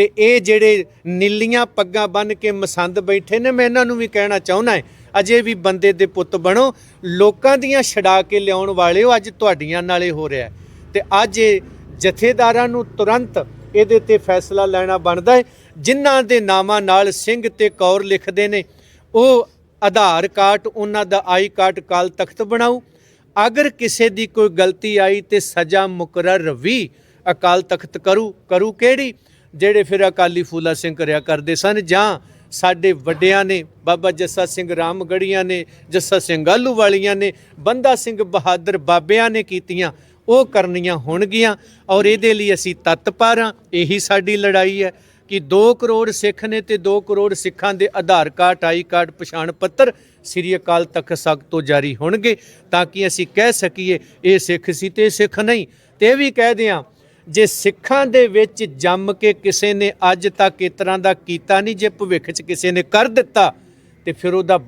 ਤੇ ਇਹ ਜਿਹੜੇ ਨੀਲੀਆਂ ਪੱਗਾਂ ਬੰਨ ਕੇ ਮਸੰਦ ਬੈਠੇ ਨੇ, ਮੈਂ ਇਹਨਾਂ ਨੂੰ ਵੀ ਕਹਿਣਾ ਚਾਹੁੰਦਾ ਹੈ, ਅਜੇ ਵੀ ਬੰਦੇ ਦੇ ਪੁੱਤ ਬਣੋ, ਲੋਕਾਂ ਦੀਆਂ ਛਡਾ ਕੇ ਲਿਆਉਣ ਵਾਲਿਓ ਅੱਜ ਤੁਹਾਡੀਆਂ ਨਾਲੇ ਹੋ ਰਿਹਾ ਹੈ। ਤੇ ਅੱਜ ਇਹ ਜਥੇਦਾਰਾਂ ਨੂੰ ਤੁਰੰਤ ਇਹਦੇ ਤੇ ਫੈਸਲਾ ਲੈਣਾ ਬਣਦਾ ਹੈ। ਜਿਨ੍ਹਾਂ ਦੇ ਨਾਮਾਂ ਨਾਲ ਸਿੰਘ ਤੇ ਕੌਰ ਲਿਖਦੇ ਨੇ, ਉਹ ਆਧਾਰ ਕਾਰਡ, ਉਹਨਾਂ ਦਾ ਆਈ ਕਾਰਡ ਕਾਲ ਤਖਤ ਬਣਾਉ ਅਗਰ ਕਿਸੇ ਦੀ ਕੋਈ ਗਲਤੀ ਆਈ ਤੇ ਸਜ਼ਾ ਮੁਕਰਰ ਵੀ ਅਕਾਲ ਤਖਤ ਕਰੂ ਕਰੂ ਕਿਹੜੀ? ਜਿਹੜੇ ਫਿਰ ਅਕਾਲੀ ਫੂਲਾ ਸਿੰਘ ਕਰਿਆ ਕਰਦੇ ਸਨ ਜਾਂ ਸਾਡੇ ਵੱਡਿਆਂ ਨੇ, ਬਾਬਾ ਜੱਸਾ ਸਿੰਘ ਰਾਮਗੜੀਆਂ ਨੇ, ਜੱਸਾ ਸਿੰਘ ਆਲੂ ਵਾਲੀਆਂ ਨੇ, ਬੰਦਾ ਸਿੰਘ ਬਹਾਦਰ ਬਾਬਿਆਂ ਨੇ ਕੀਤੀਆਂ, ਉਹ ਕਰਨੀਆਂ ਹੋਣਗੀਆਂ ਔਰ ਇਹਦੇ ਲਈ ਅਸੀਂ ਤਤਪਰ ਹਾਂ ਇਹੀ ਸਾਡੀ ਲੜਾਈ ਹੈ ਕਿ 2 ਕਰੋੜ ਸਿੱਖ ਨੇ ਤੇ 2 ਕਰੋੜ ਸਿੱਖਾਂ ਦੇ ਆਧਾਰ ਕਾਰਡ, ਆਈ ਕਾਰਡ, ਪਛਾਣ ਪੱਤਰ ਸ੍ਰੀ ਅਕਾਲ ਤਖਤ ਸਾਹਿਬ ਤੋਂ ਜਾਰੀ ਹੋਣਗੇ ਤਾਂ ਕਿ ਅਸੀਂ ਕਹਿ ਸਕੀਏ ਇਹ ਸਿੱਖ ਸੀ ਤੇ ਇਹ ਸਿੱਖ ਨਹੀਂ। ਤੇ ਇਹ ਵੀ ਕਹਿ ਦਿਆਂ ਜੇ ਸਿੱਖਾਂ ਦੇ ਵਿੱਚ ਜੰਮ ਕੇ ਕਿਸੇ ਨੇ ਅੱਜ ਤੱਕ ਇਸ ਤਰ੍ਹਾਂ ਦਾ ਕੀਤਾ ਨਹੀਂ, ਜੇ ਭਵਿੱਖ 'ਚ ਕਿਸੇ ਨੇ ਕਰ ਦਿੱਤਾ, ਤੇ ਫਿਰ ਉਹਦਾ